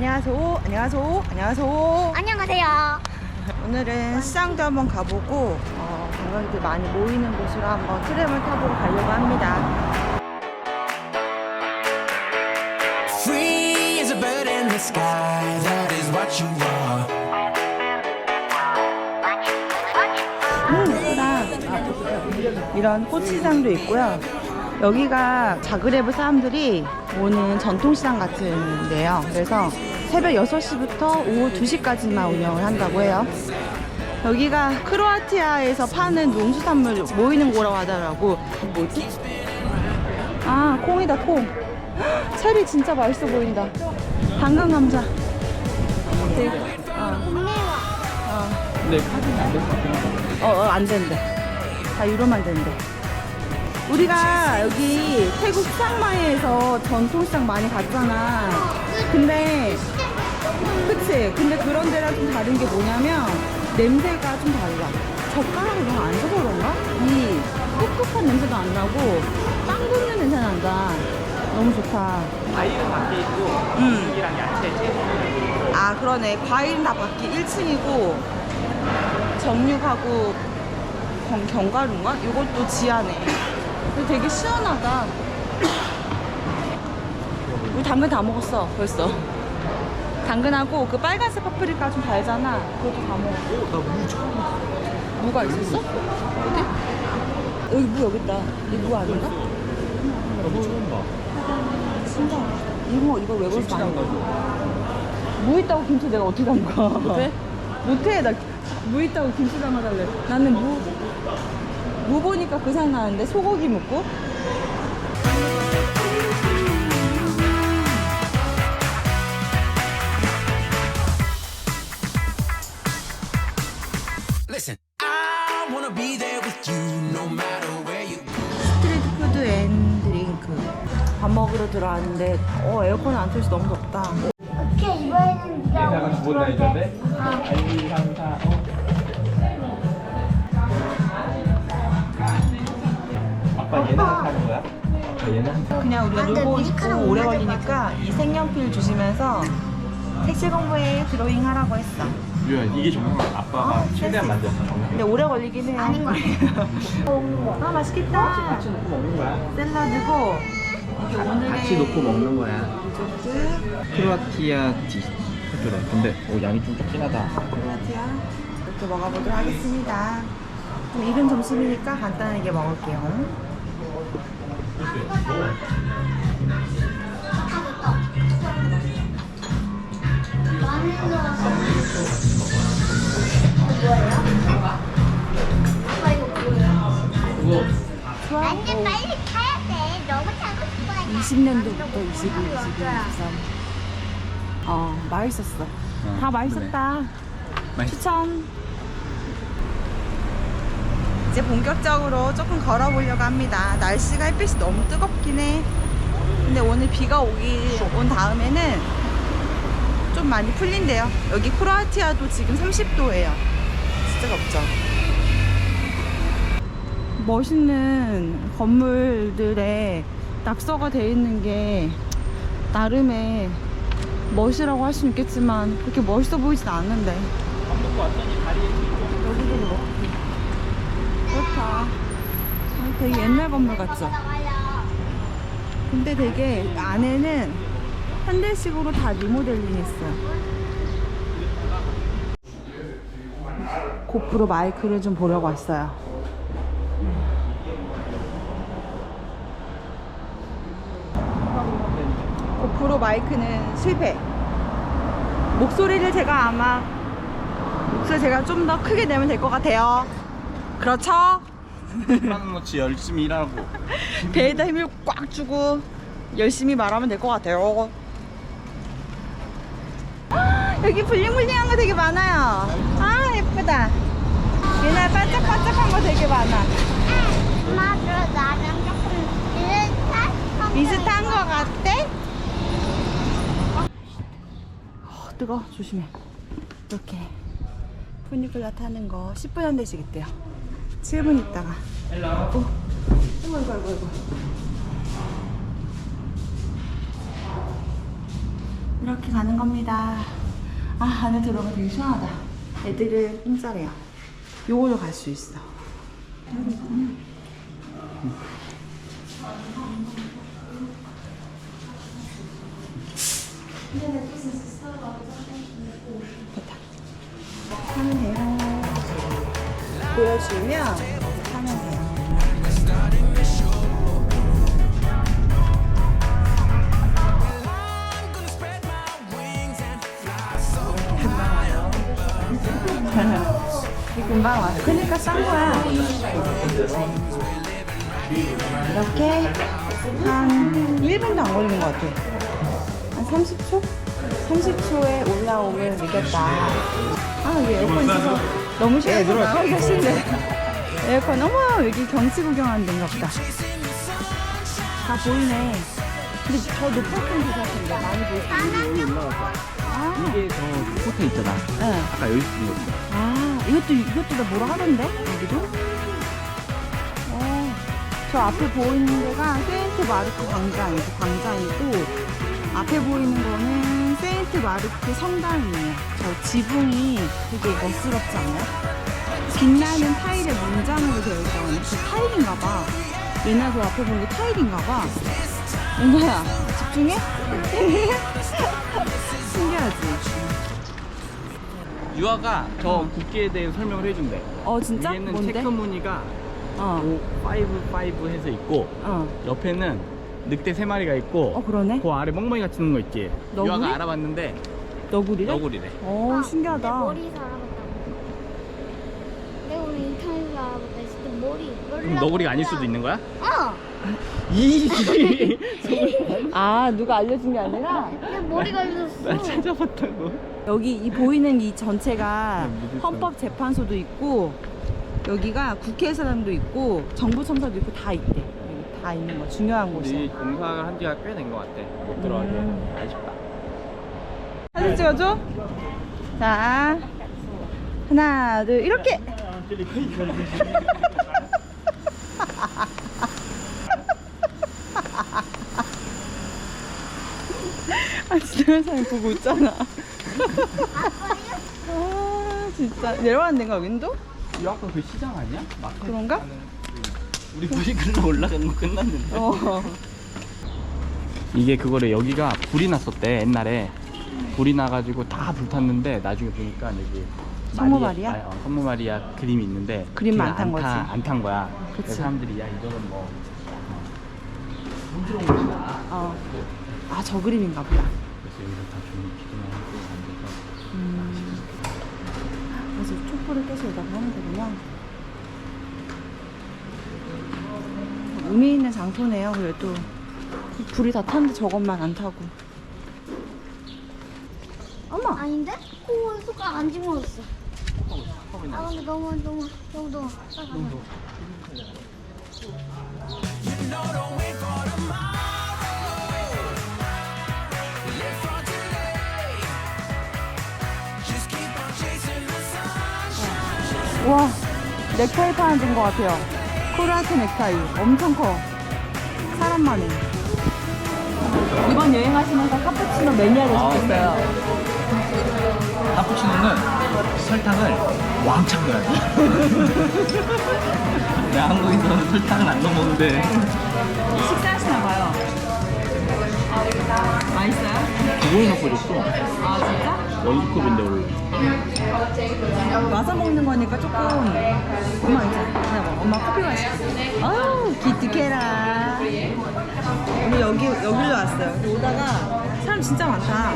안녕하세요. 안녕하세요. 안녕하세요. 안녕하세요. 오늘은 시장도 한번 가보고 어, 관광객들 많이 모이는 곳으로 한번 트램을 타보고 가려고 합니다. Free as a bird in the sky, that is what you are. 음, 이런 꽃시장도 있고요. 여기가 자그레브 사람들이 오는 전통시장 같은 데요. 그래서 새벽 6시부터 오후 2시까지만 운영을 한다고 해요. 여기가 크로아티아에서 파는 농수산물 모이는 곳이라고 하더라고. 뭐지? 아, 콩이다, 콩. 헉, 체리 진짜 맛있어 보인다. 당근 감자. 되게, 어. 어, 어, 안 된대. 다 유로만 된대. 우리가 여기 태국 치앙마이에서 전통 시장 많이 갔잖아. 근데, 그치? 근데 그런 데랑 좀 다른 게 뭐냐면, 냄새가 좀 달라. 젓가락을 너무 안 써서 그런가? 이 꿉꿉한 냄새도 안 나고, 빵 굽는 냄새 난다. 너무 좋다. 과일은 밖에 있고 음. 고기랑 야채 아, 그러네. 과일은 다 밖에 1층이고, 정육하고 경, 견과류인가? 이것도 지하네. 되게 시원하다. 우리 당근 다 먹었어, 벌써. 당근하고 그 빨간색 파프리카 좀 달잖아. 그것도 다 먹었어. 나무 처음 봤어 무가 있었어? 어디? 여기 무 여기 있다. 이무 아닌가? 나무 처음 봐 진짜. 이거 이거 왜 벌써 많이 먹어? 무 있다고 김치 내가 어떻게 담가? 못해? 못해. 나 무 있다고 김치 담아달래. 나는 무, 무 보니까 그 생각나는데 소고기 묵고? 들어왔는데, 어, 에어컨 안 틀어서 너무 덥다. 오케이 이번에는 진짜 얘네가 두번 다니던데? 1, 2, 3, 4, 5 아빠 얘네랑 타는 거야? 아빠 타 그냥 우리가 아, 근데 놀고 싶고 오래 걸리니까 이 색연필 주시면서 색칠 공부에 드로잉 하라고 했어. 유야 이게 정말 아빠가 최대한 만들었어 근데 오래 걸리긴 해요. 아닌 거 같아. 아 맛있겠다. 먹는 거야 샐러드고 같이 놓고 먹는 거야 크로아티아 디 그래 근데 오 양이 좀 적긴 하다 크로아티아 이렇게 먹어보도록 하겠습니다. 좀 이른 점심이니까 간단하게 먹을게요. 마늘 넣어서. 이거 뭐예요? 아빠 이거 뭐예요? 완전 빨리 싶어. 20년도부터 21, 22, 23. 어 맛있었어. 다 맛있었다. 맛있- 추천. 이제 본격적으로 조금 걸어보려고 합니다. 날씨가 햇빛이 너무 뜨겁긴 해. 근데 오늘 비가 오기 온 다음에는 좀 많이 풀린대요. 여기 크로아티아도 지금 30도예요. 진짜 덥죠. 멋있는 건물들에 낙서가 돼 있는 게 나름의 멋이라고 할 수는 있겠지만 그렇게 멋있어 보이진 않는데. 밥 먹고 왔더니 다리 여기도 그렇고 그렇다. 아, 되게 옛날 건물 같죠? 근데 되게 안에는 현대식으로 다 리모델링 했어요. 고프로 마이크를 좀 보려고 왔어요 고프로 마이크는 실패 목소리를 제가 아마 목소리 제가 좀 더 크게 내면 될 것 같아요 그렇죠? 10만 원어치 열심히 일하고 배에다 힘을 꽉 주고 열심히 말하면 될 것 같아요. 여기 블링블링한 거 되게 많아요. 아 예쁘다. 옛날 반짝반짝한 거 되게 많아. 엄마도 나랑 조금 비슷한 비슷한 거 같대? 어, 뜨거 조심해. 이렇게 푸니클라 타는 거 10분 한 대씩 있대요. 7분 있다가. 어. 아이고 아이고 아이고 아이고. 이렇게 가는 겁니다. 아, 안에 들어가 되게 시원하다. 애들은 공짜래요. 요걸로 갈 수 있어. 됐다. 하면 돼요. 보여주면 하면 돼요. 이 금방 와. 그러니까 싼 거야. 이렇게 한 1분도 안 걸리는 것 같아. 한 30초? 30초에 올라오면 이겼다. 아, 여기 에어컨 있어서 너무 시원해서 나가기가 싫네. 에어컨, 어머, 여기 경치 구경하는 데인가 보다. 다 보이네. 근데 더 높은 곳 같은데, 많이 보이지? 아, 이게 저 호텔 있잖아. 응. 아까 여기 있는 거. 아, 이것도, 이것도 다 뭐라 하던데? 여기도? 어, 저 앞에 보이는 데가 세인트 마르크 광장이고, 광장이고, 앞에 보이는 거는 세인트 마르크 성당이에요. 저 지붕이 되게 멋스럽지 않아요? 빛나는 타일의 문장으로 되어 있다고요. 그 타일인가 봐. 옛날 그 앞에 보는 게 타일인가 봐. 은가야, 집중해? 신기하지? 유아가 저 국기에 대해 설명을 해준대. 어, 진짜? 위에는 뭔데? 체크 무늬가 어, 5, 5 해서 있고 어. 옆에는 늑대 세 마리가 있고 어, 그러네. 그 아래 멍멍이가 치는 거 있지. 너구리? 유아가 알아봤는데 너구리래? 너구리래. 어, 신기하다. 머리에서 알아봤다고. 내가 오늘 인터넷에서 알아봤다 때 머리. 그럼 너구리가 아닐 수도 있는 거야? 어. 이 아, 누가 알려준 게 아니라 내 머리가 나 있었어. 찾아봤다고. 여기 이 보이는 이 전체가 헌법재판소도 있고 여기가 국회의사당도 있고 정부청사도 있고 다 있대. 다 있는 거 중요한 근데 이 곳이야. 공사를 한 지가 꽤 된 것 같아. 못 들어가게. 음. 아쉽다. 사진 찍어줘. 자, 하나, 둘, 이렇게. 아, 진짜 회사에 보고 있잖아. 아, 진짜. 내려가는 데가 여긴도? 이 아까 그 시장 아니야? 마켓 그런가? 하는 그- 우리 불이 글로 올라간 거 끝났는데. 어. 이게 그거래 여기가 불이 났었대 옛날에 불이 나가지고 다 불탔는데 나중에 보니까 여기 성모 마리아-? 아, 어, 성모 마리아 그림이 있는데 그림만 안탄 안 거지. 타- 안탄 거야. 그치. 그래서 사람들이 야 이거는 뭐 손스러운 것이다. 어. 아, 저 그림인가 보다. 그래서 여기서 다좀 기도하고 앉아서 음. 그래서 촛불을 깨서 여기다 하면 되구나. 의미 있는 장소네요, 그래도. 불이 다 탔는데 저것만 안 타고. 어머! 아닌데? 코 손가락 안 집어넣었어. 아 나. 근데 너무 너무 너무 더워. 와, 넥타이 파는 데인 것 같아요. 코르아트 넥타이. 엄청 커. 사람만 해. 이번 여행하시면서 카푸치노 매니아 되셨겠어요. 카푸치노는 설탕을 왕창 넣어야 돼. 내가 한국에서는 설탕을 안 넣어 먹는데 식사하시나 봐요. 맛있어요? 그걸 넣고 줬어. 아, 진짜? 원컵인데 원래. 와서 먹는 거니까 조금 엄마 이제 그냥. 엄마 커피 마실게 아우 기특해라. 우리 여기 여기로 왔어요. 오다가 사람 진짜 많다.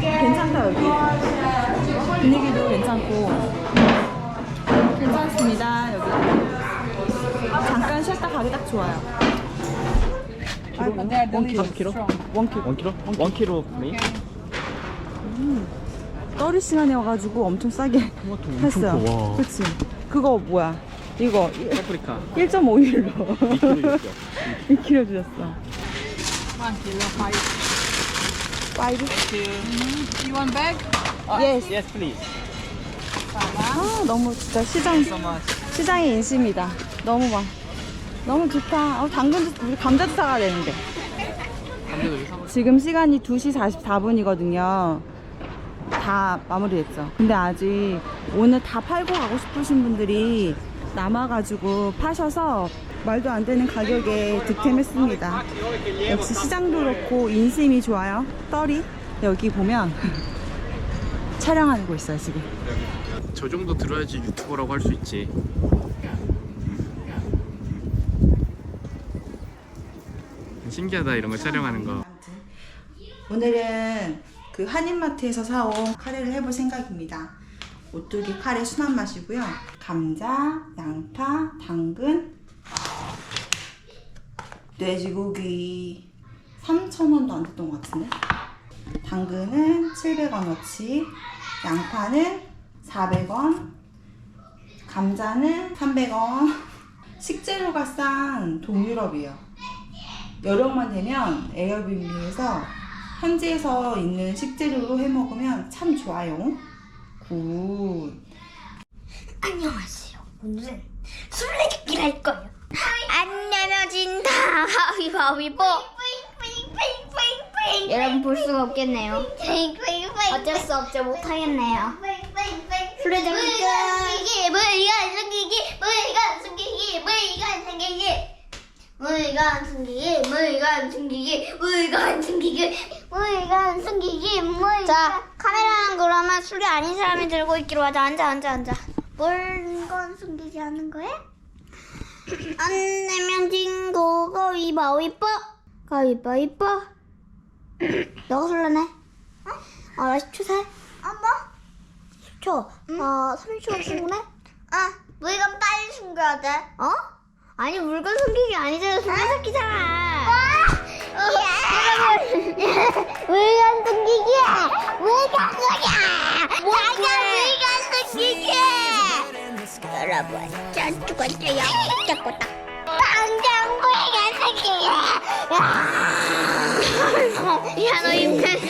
괜찮다 여기. 분위기도 괜찮고. 괜찮습니다 여기. 잠깐 쉬었다 가기 딱 좋아요. 원 키로? 원 킬로? 원 키로? 원 키로 메인? 떨이 시간에 와가지고 엄청 싸게 토마토 엄청 했어요. 커. 와. 그치? 그거 뭐야 이거 파프리카 1.5일로 2kg 줬어. 2kg 주셨어. 1 kilo, five. 5? You want bag? Yes. Yes, please. 아, 너무 진짜 시장, 시장의 인심이다. 너무 막, 너무 좋다. 어, 당근도, 우리 감자도 사가야 되는데. 지금 시간이 2시 44분이거든요. 다 마무리됐죠. 근데 아직 오늘 다 팔고 가고 싶으신 분들이 남아가지고 파셔서 말도 안 되는 가격에 득템했습니다. 역시 시장도 그렇고 인심이 좋아요. 떨이 여기 보면 촬영하는 거 있어요 지금. 저 정도 들어야지 유튜버라고 할 수 있지. 신기하다 이런 거 촬영하는 거. 오늘은 그 한인마트에서 사온 카레를 해볼 생각입니다. 오뚜기 카레 순한 맛이고요. 감자, 양파, 당근, 돼지고기 3,000원도 안 됐던 것 같은데? 당근은 700원어치, 양파는 400원, 감자는 300원. 식재료가 싼 동유럽이에요. 여름만 되면 에어비앤비에서 현지에서 있는 식재료로 해 먹으면 참 좋아요. 굿. 안녕하세요. 오늘은 술래잡기를 할 거예요. 안 내면 진다. 가위바위보. 여러분 볼 수가 없겠네요. 어쩔 수 없죠. 못 하겠네요. 술래잡기 끝. 물건 숨기기, 물건 숨기기, 물건 숨기기. 물건 숨기기, 물건 숨기기, 물건 숨기기, 물건 숨기기, 물건. 자, 카메라는 그러면 술이 아닌 사람이 들고 있기로 하자. 앉아, 앉아, 앉아. 물건 숨기기 하는 거야? 안 내면 진거 가위바위보. 가위바위보. 너가 술래네? 어? 아, 10초 세? 아, 뭐? 10초. 어, 30초 충분해? 아, 물건 빨리 숨겨야 돼. 어? 아니, 물건 숨기기 아니잖아. 숨겨 잡기잖아. 여러분, 물건 숨기기야. 물건 숨기야. 자기가 물건 숨기기. 여러분, 전 죽었어요. 잡고 딱. 당장 물건 숨기기. 야, 너 입냄새